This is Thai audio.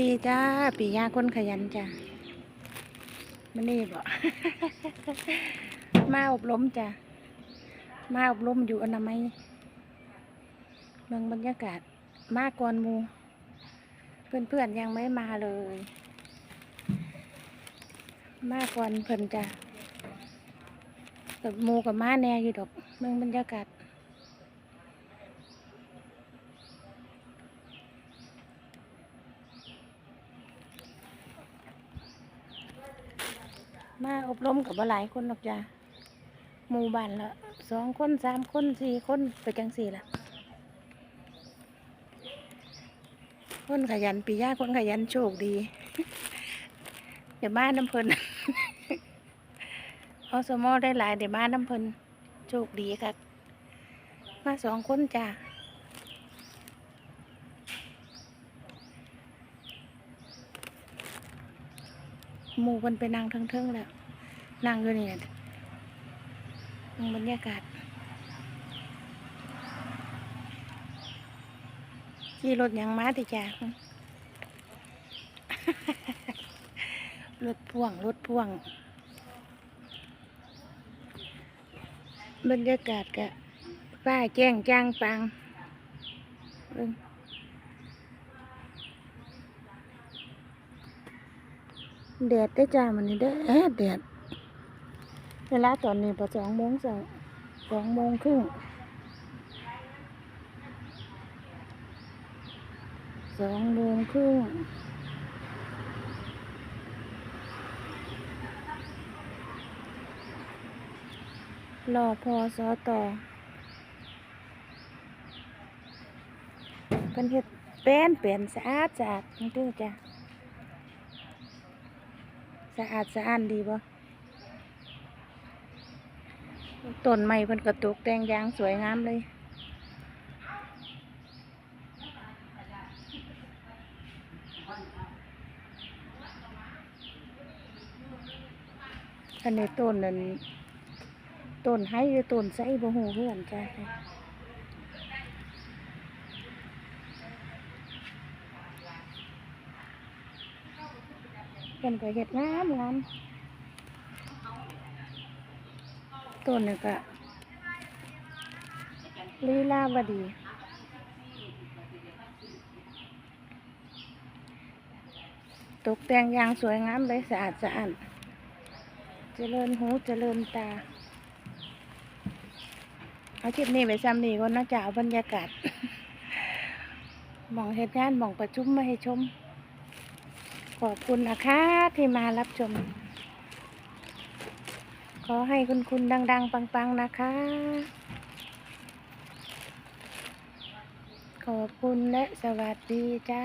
ดีจ้าปียาคนขยันจ้ามันนี่บอกมาอบรมจ้ามาอบรมอยู่อนามัยเมืองบรรยากาศมาก่อนมู เพื่อนๆยังไม่มาเลย มาก่อนเพิ่นจ้ากับมูกับม้าแน่อยู่ดอก เมืองบรรยากาศ มาอบรมกับหลายคนหรอกจ้ะหมู่บ้านละสองคนสามคนสี่คนไปจังสี่ละคนขยันปียาคนขยันโชคดีเดี๋ยวมานน้ำเพลินอสมอได้หลายเดี๋ยวมานน้ำเพลินโชคดีครับมาสองคนจ้ะ หมู่มันไปนั่งเทิงๆแล้ว นั่งอยู่นี่นั่งบรรยากาศขี่รถยังมาติจ้ารถพ่วงรถพ่วง บรรยากาศกะป้าแจ้งจ้างปังเบิ่ง แดดได้จ้ามันนี่เด้อแอดแดดเวลาตอนนี้พอสองโมงสองสองโมงครึ่งสองโมงครึ่งรอพอสอต่อเพิ่นเฮ็ดแป้นเปลี่ยนสะอาดสะอาดนี่ด้อจ้ะ สะอาดสะอ้านดีบ่ต้นไม้เพิ่นกระตุกแต่งยางสวยงามเลย อันนี้ต้นนั้นต้นไห้หรือต้นไส้บ่ฮู้เพื่อนจ้ะ เพิ่นก็เฮ็ดงามงามต้นนี่ก็ลีลาวดีตกแต่งอย่างสวยงามเลยสะอาดสะอาดเจริญหูเจริญตา เอาคลิปนี้ไปซ้ำนี่ก่อนนะจ๊ะเอาบรรยากาศมองเหตุงานมองประชุมมาให้ชม ขอบคุณนะคะที่มารับชม ขอให้คุณคุณดัง ๆ ปัง ๆ นะคะ ขอบคุณและสวัสดีจ้า